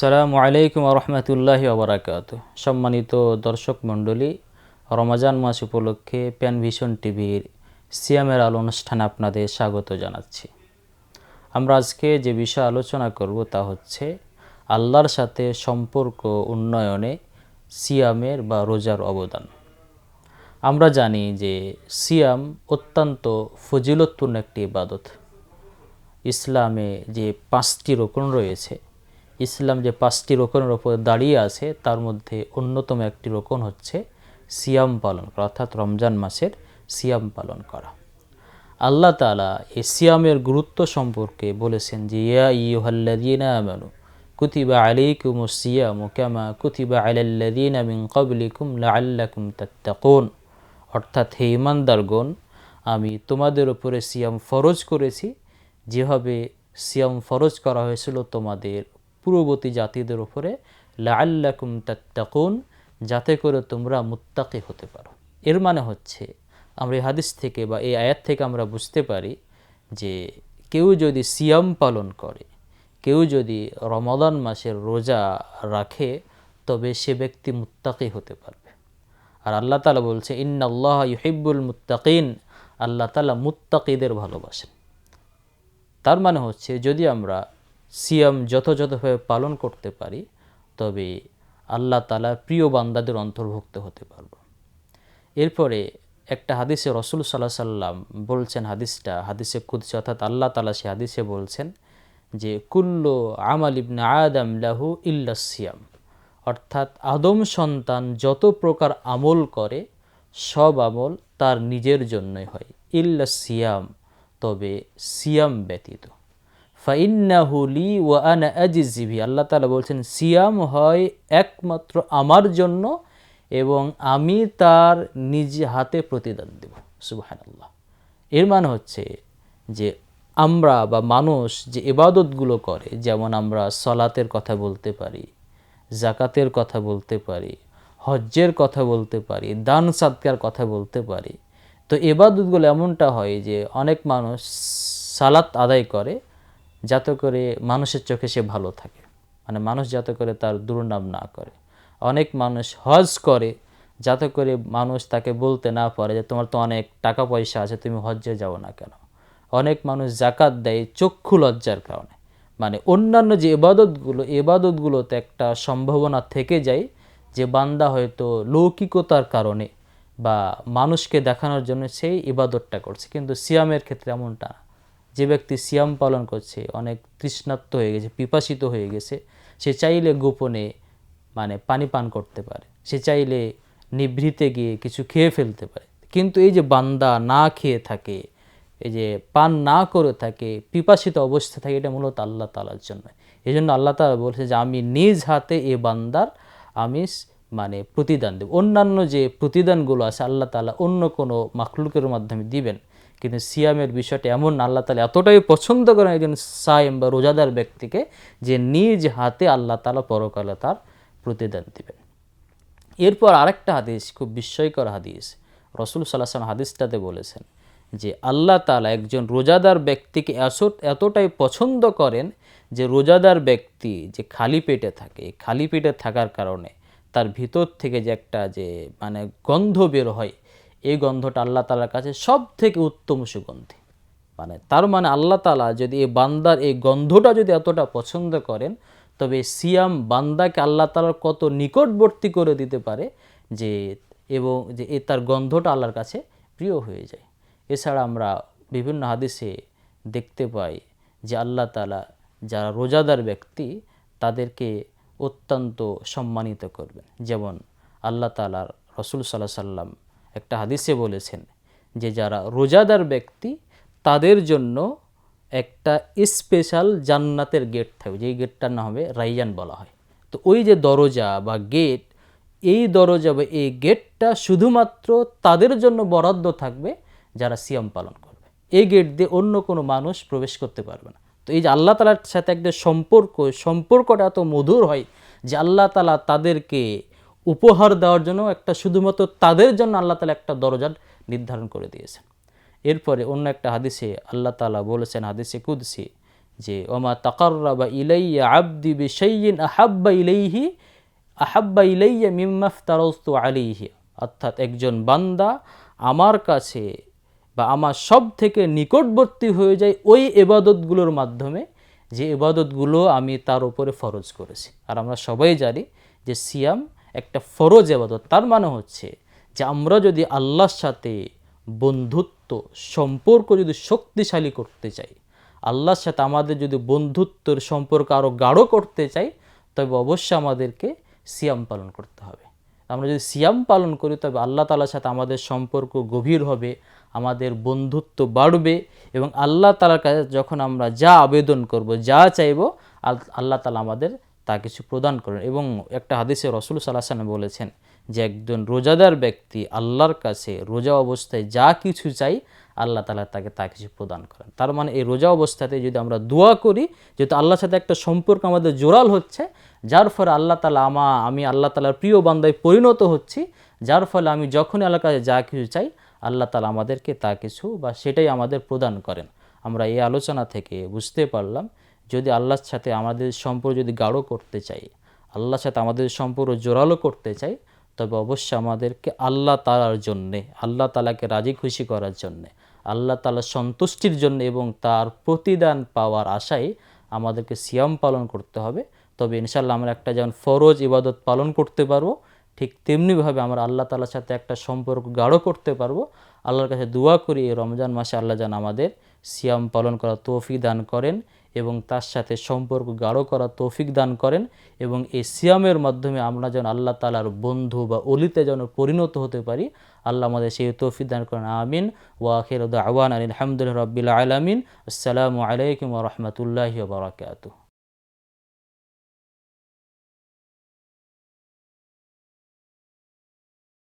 আসসালামু আলাইকুম রহমতুল্লাহি ওবরাকাত সম্মানিত দর্শক মণ্ডলী, রমজান মাস উপলক্ষে প্যান ভিশন টিভির সিয়ামের আলো অনুষ্ঠানে আপনাদের স্বাগত জানাচ্ছি। আমরা আজকে যে বিষয় আলোচনা করব তা হচ্ছে আল্লাহর সাথে সম্পর্ক উন্নয়নে সিয়ামের বা রোজার অবদান। আমরা জানি যে সিয়াম অত্যন্ত ফজিলতপূর্ণ একটি ইবাদত। ইসলামে যে পাঁচটি রোকন রয়েছে ইসলাম যে পাঁচটি রোকনের ওপর দাঁড়িয়ে আছে, তার মধ্যে অন্যতম একটি রোকন হচ্ছে সিয়াম পালন করা, অর্থাৎ রমজান মাসের সিয়াম পালন করা। আল্লাহ তালা এই সিয়ামের গুরুত্ব সম্পর্কে বলেছেন যে, ইয়া ইউহাল্লাদিনা আমানু, কুতিবা আলাইকুম সিয়াম কামা কুতিবা আলাল্লাদিনা মিন ক্বাবলিকুম লাআল্লাকুম তাত্তাকুন। অর্থাৎ হে ইমানদারগণ আমি তোমাদের উপরে সিয়াম ফরজ করেছি, যেভাবে সিয়াম ফরজ করা হয়েছিল তোমাদের পূর্ববর্তী জাতিদের উপরে, লাআল্লাকুম তাত্তাকুন, যাতে করে তোমরা মুত্তাকি হতে পারো। এর মানে হচ্ছে, আমরা এই হাদিস থেকে বা এই আয়াত থেকে আমরা বুঝতে পারি যে, কেউ যদি সিয়াম পালন করে, কেউ যদি রমাদান মাসের রোজা রাখে, তবে সে ব্যক্তি মুত্তাকি হতে পারবে। আর আল্লাহ তালা বলছে ইন্না আল্লাহ ইহিব্বুল মুত্তাকিন। আল্লাহ তালা মুত্তাকিদের ভালোবাসেন। তার মানে হচ্ছে, যদি আমরা সিয়াম যথাযথভাবে পালন করতে পারি, তবে আল্লাহ তালা প্রিয় বান্দাদের অন্তর্ভুক্ত হতে পারব। এরপরে একটা হাদিসে রসুল সাল্লাহ সাল্লাম বলছেন হাদিসটা, হাদিসে কুদসে, অর্থাৎ আল্লাহ তালা সে হাদিসে বলছেন যে, কুল্ল আমাল ইবনে আদম লাহু ইল্লা সিয়াম। অর্থাৎ আদম সন্তান যত প্রকার আমল করে, সব আমল তার নিজের জন্যই হয়, ইল্লা সিয়াম। তবে সিয়াম ব্যতীত। ফাইন্নাহুলি ওয়া আনা আজিজিভি আল্লাহ তালা বলছেন, সিয়াম হয় একমাত্র আমার জন্য এবং আমি তার নিজ হাতে প্রতিদান দেব। সুবাহান আল্লাহ এর মানে হচ্ছে যে আমরা বা মানুষ যে এবাদতগুলো করে, যেমন আমরা সলাতের কথা বলতে পারি জাকাতের কথা বলতে পারি, হজ্জের কথা বলতে পারি, দান সাদকার কথা বলতে পারি, তো এবাদতগুলো এমনটা হয় যে অনেক মানুষ সালাত আদায় করে যাতে করে মানুষের চোখে সে ভালো থাকে। মানে মানুষ যাতে করে তার দুর্নাম না করে। অনেক মানুষ হজ করে যাতে করে মানুষ তাকে বলতে না পারে যে, তোমার তো অনেক টাকা পয়সা আছে, তুমি হজ্জে যাও না কেন? অনেক মানুষ জাকাত দেয় চক্ষু লজ্জার কারণে। মানে অন্যান্য যে এবাদতগুলো এবাদতগুলোতে একটা সম্ভাবনা থেকে যায় যে, বান্দা হয়তো লৌকিকতার কারণে বা মানুষকে দেখানোর জন্য সেই ইবাদতটা করছে। কিন্তু সিয়ামের ক্ষেত্রে এমনটা না। যে ব্যক্তি সিয়াম পালন করছে, অনেক তৃষ্ণাত্ম হয়ে গেছে, পিপাসিত হয়ে গেছে, সে চাইলে গোপনে মানে পানি পান করতে পারে। সে চাইলে নিভৃতে গিয়ে কিছু খেয়ে ফেলতে পারে। কিন্তু এই যে বান্দা না খেয়ে থাকে, এই যে পান না করে থাকে, পিপাসিত অবস্থা থাকে, এটা মূলত আল্লাহ তালার জন্য। এই জন্য আল্লাহ তালা বলছে যে, আমি নিজ হাতে এ বান্দার আমি মানে প্রতিদান দেব। অন্যান্য যে প্রতিদানগুলো আছে, আল্লাহ তালা অন্য কোনো মাখলুকের মাধ্যমে দিবেন। কিন্তু সিয়ামের বিষয়টা এমন, আল্লাহ তালা এতটাই পছন্দ করেন একজন সাইম বা রোজাদার ব্যক্তিকে যে নিজ হাতে আল্লাহ তালা পরকালে তার প্রতিদান দিবেন। এরপর আরেকটা হাদিস, খুব বিস্ময়কর হাদিস। রসুল সাল্লাহাম হাদিসটাতে বলেছেন যে আল্লাহ তালা একজন রোজাদার ব্যক্তিকে এতটাই পছন্দ করেন যে রোজাদার ব্যক্তি যে খালি পেটে থাকে। খালি পেটে থাকার কারণে তার ভিতর থেকে যে একটা যে মানে গন্ধ বের হয় এই গন্ধটা আল্লাহ তালার কাছে সব থেকে উত্তম সুগন্ধি। মানে তার মানে আল্লাহ তালা যদি এই বান্দার এই গন্ধটা যদি এতটা পছন্দ করেন, তবে সিয়াম বান্দাকে আল্লাহ তালার কত নিকটবর্তী করে দিতে পারে যে এবং যে এ তার গন্ধটা আল্লাহর কাছে প্রিয় হয়ে যায়। এছাড়া আমরা বিভিন্ন হাদিসে দেখতে পাই যে আল্লাহ তালা যারা রোজাদার ব্যক্তি, তাদেরকে অত্যন্ত সম্মানিত করবেন। যেমন আল্লাহ তালার রসুল সাল্লাহ সাল্লাম একটা হাদিসে বলেছেন যে যারা রোজাদার ব্যক্তি, তাদের জন্য একটা স্পেশাল জান্নাতের গেট থাকবে, যেই গেটটার নাম হবে রাইয়ান বলা হয়। তো ওই যে দরজা বা গেট এই দরজা বা এই গেটটা শুধুমাত্র তাদের জন্য বরাদ্দ থাকবে, যারা সিয়াম পালন করবে। এই গেট দিয়ে অন্য কোনো মানুষ প্রবেশ করতে পারবে না। তো এই যে আল্লাহ তালার সাথে একটা সম্পর্ক, সম্পর্কটা এত মধুর হয় যে আল্লাহ তালা তাদেরকে উপহার দেওয়ার জন্য একটা শুধুমাত্র তাদের জন্য আল্লাহ তালা একটা দরজা নির্ধারণ করে দিয়েছেন। এরপরে অন্য একটা হাদিসে আল্লাহ তালা বলেছেন, হাদিসে কুদসি যে, ওমা তাকাররাবা ইলাইয়া আব্দি বিশাইয়িন আহাব্বা ইলাইহি, আহাব্বা ইলাইয়া মিম্মাফতারস্তু আলাইহি। অর্থাৎ একজন বান্দা আমার কাছে বা আমার সব থেকে নিকটবর্তী হয়ে যায় ওই এবাদতগুলোর মাধ্যমে, যে এবাদতগুলো আমি তার উপরে ফরজ করেছি। আর আমরা সবাই জানি যে, সিয়াম একটা ফরজ এবাদত তার মানে হচ্ছে যে আমরা যদি আল্লাহর সাথে বন্ধুত্ব, সম্পর্ক যদি শক্তিশালী করতে চাই, আল্লাহর সাথে আমাদের যদি বন্ধুত্বের সম্পর্ক আরও গাঢ় করতে চাই, তবে অবশ্যই আমাদেরকে সিয়াম পালন করতে হবে। আমরা যদি সিয়াম পালন করি, তবে আল্লাহ তালার সাথে আমাদের সম্পর্ক গভীর হবে, আমাদের বন্ধুত্ব বাড়বে এবং আল্লাহ তালার কাছে যখন আমরা যা আবেদন করব, যা চাইব, আল- আল্লাহ তালা আমাদের তা কিছু প্রদান করেন এবং একটা হাদিসে রসুল সাল্লাম বলেছেন যে একজন রোজাদার ব্যক্তি আল্লাহর কাছে রোজা অবস্থায় যা কিছু চাই, আল্লাহ তালা তাকে তা কিছু প্রদান করেন। তার মানে এই রোজা অবস্থাতে যদি আমরা দোয়া করি, যেহেতু আল্লাহর সাথে একটা সম্পর্ক আমাদের জোরাল হচ্ছে, যার ফলে আল্লাহ তালা আমা, আমি আল্লাহ তালার প্রিয় বান্দায় পরিণত হচ্ছি, যার ফলে আমি যখনই আল্লাহর কাছে যা কিছু চাই, আল্লাহ তালা আমাদেরকে তা কিছু বা সেটাই আমাদের প্রদান করেন। আমরা এই আলোচনা থেকে বুঝতে পারলাম যদি আল্লাহর সাথে আমাদের সম্পর্ক যদি গাঢ় করতে চাই, আল্লাহর সাথে আমাদের সম্পর্ক জোরালো করতে চাই, তবে অবশ্যই আমাদেরকে আল্লাহ তালার জন্যে, আল্লাহ তালাকে রাজি খুশি করার জন্যে, আল্লাহ তালার সন্তুষ্টির জন্য এবং তার প্রতিদান পাওয়ার আশায় আমাদেরকে সিয়াম পালন করতে হবে। তবে ইনশাল্লাহ আমরা একটা যেমন ফরজ ইবাদত পালন করতে পারব ঠিক তেমনিভাবে আমরা আল্লাহ তালার সাথে একটা সম্পর্ক গাঢ় করতে পারব। আল্লাহর কাছে দোয়া করি, এই রমজান মাসে আল্লাহ যেন আমাদের সিয়াম পালন করা তৌফিক দান করেন এবং তার সাথে সম্পর্ক গাঢ় করা তৌফিক দান করেন এবং এই সিয়ামের মাধ্যমে আমরা যেন আল্লাহ তালার বন্ধু বা অলিতে যেন পরিণত হতে পারি। আল্লাহ আমাদের সেই তৌফিক দান করেন, আমিন। ওয়াখির আওয়ান আলহামদুলিল্লাহ রবিল আলমিন। আসসালামু আলাইকুম রহমতুল্লাহি বারাকাতুহ।